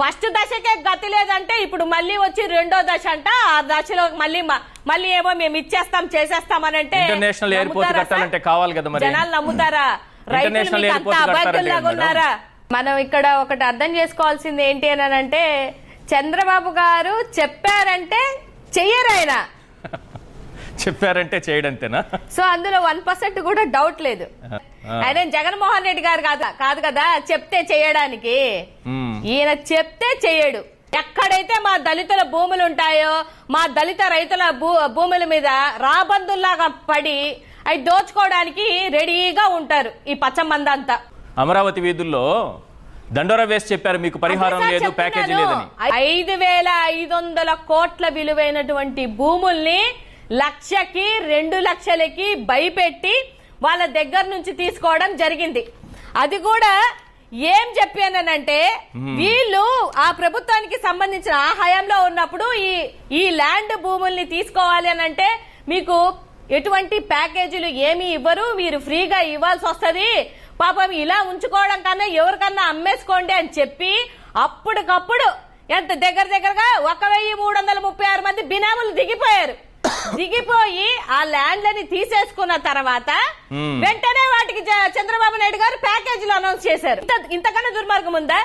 First దశకే గతి లేదంటే ఇప్పుడు మళ్ళీ వచ్చి రెండో దశ అంట. ఆ దశలో మళ్ళీ మళ్ళీ ఏమో మేము ఇచ్చేస్తాం చేసేస్తాం అని అంటే ఇంటర్నేషనల్ ఎయిర్పోర్ట్ కట్టాలంటే? కావాలి కదా మరి? జనాలు నమ్ముతారా? రైతులు? ఉన్నారా? మనం ఇక్కడ ఒకటి అర్థం చేసుకోవాల్సింది ఏంటి అని అంటే చంద్రబాబు గారు చెప్పారంటే చెయ్యరు ఆయన. చెప్పారంటే చేయడంతేనా? సో అందులో వన్ పర్సెంట్ కూడా డౌట్ లేదు. ఆయన జగన్మోహన్ రెడ్డి గారు కాదు కాదు కదా చెప్తే చేయడానికి. ఈయన చెప్తే చేయడు. ఎక్కడైతే మా దళితుల భూములు ఉంటాయో మా దళిత రైతుల భూ భూముల మీద రాబందుల్లాగా పడి అవి దోచుకోవడానికి రెడీగా ఉంటారు ఈ పచ్చమందంతా. అమరావతి వీధుల్లో దండోరా వేసి చెప్పారు మీకు పరిహారం అదే లేదు ప్యాకేజీ. లేదని. ఐదు వేల ఐదు వందల కోట్ల విలువైనటువంటి భూముల్ని లక్షకి రెండు లక్షలకి భయపెట్టి వాళ్ళ దగ్గర నుంచి తీసుకోవడం జరిగింది. అది కూడా ఏం చెప్పానంటే వీళ్ళు ఆ ప్రభుత్వానికి సంబంధించిన ఆ హయాంలో ఉన్నప్పుడు ఈ ఈ ల్యాండ్ భూముల్ని తీసుకోవాలి అని అంటే మీకు ఎటువంటి ప్యాకేజీలు ఏమీ ఇవ్వరు మీరు ఫ్రీగా ఇవ్వాల్సి వస్తది. పాపం ఇలా ఉంచుకోవడం కన్నా ఎవరికన్నా అమ్మేసుకోండి అని చెప్పి అప్పటికప్పుడు ఎంత దగ్గర దగ్గరగా ఒక వెయ్యి మూడు వందల ముప్పై ఆరు మంది బినాములు దిగిపోయారు. దిగిపోయి ఆ ల్యాండ్లని తీసేసుకున్న తర్వాత. వెంటనే వాటికి చంద్రబాబు నాయుడు గారు ప్యాకేజీలు అనౌన్స్ చేశారు ఇంత- ఇంతకన్నా దుర్మార్గం ఉందా